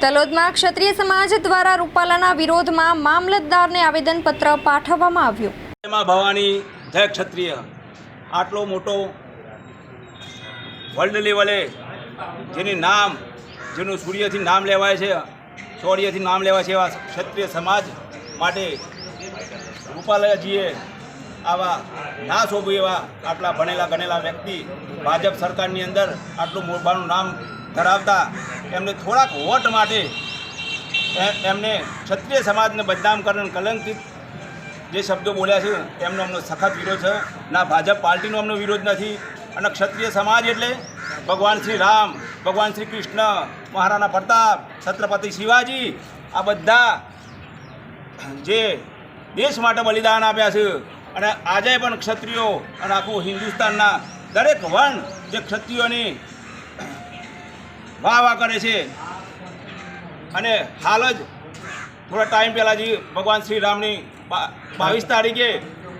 તલોદમાં ક્ષત્રિય સમાજ દ્વારા રૂપાલાના વિરોધમાં મામલતદારને આવેદનપત્ર પાઠવવામાં આવ્યું. એમાં ભવાની જય ક્ષત્રિય. આટલો મોટો વર્લ્ડ લેવલે જેની નામ, જેનું સૂર્યથી નામ લેવાય છે શૌર્યથી નામ લેવાય છે એવા ક્ષત્રિય સમાજ માટે રૂપાલાજીએ આવા ના શોભે એવા આટલા ભણેલા ગણેલા વ્યક્તિ ભાજપ સરકારની અંદર આટલું મોબાનું નામ ધરાવતા એમને થોડાક વોટ માટે એમને ક્ષત્રિય સમાજને બદનામ કરીને કલંકિત જે શબ્દો બોલ્યા છે, એમનો અમનો સખત વિરોધ છે. ના, ભાજપ પાર્ટીનો અમનો વિરોધ નથી. અને ક્ષત્રિય સમાજ એટલે ભગવાન શ્રી રામ, ભગવાન શ્રી કૃષ્ણ, મહારાણા પ્રતાપ, છત્રપતિ શિવાજી, આ બધા જે દેશ માટે બલિદાન આપ્યા છે. અને આજે પણ ક્ષત્રિયો અને આખું હિન્દુસ્તાનના દરેક વર્ણ જે ક્ષત્રિયોની વાહ વાહ કરે છે. અને હાલ જ થોડા ટાઈમ પહેલાં જે ભગવાન શ્રી રામની બાવીસ તારીખે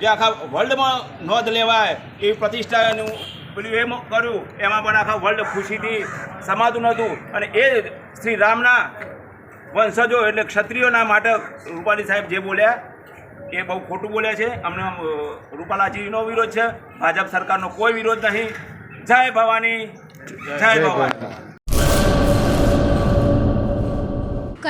જે આખા વર્લ્ડમાં નોંધ લેવાય એવી પ્રતિષ્ઠાનું પેલું એમ કર્યું. એમાં પણ આખા વર્લ્ડ ખુશીથી સમાતું નહોતું. અને એ શ્રી રામના વંશજો એટલે ક્ષત્રિયોના માટે રૂપાલી સાહેબ જે બોલ્યા એ બહુ ખોટું બોલ્યા છે. અમને રૂપાલાજીનો વિરોધ છે. ભાજપ સરકારનો કોઈ વિરોધ નહીં. જય ભવાની જય ભવાની.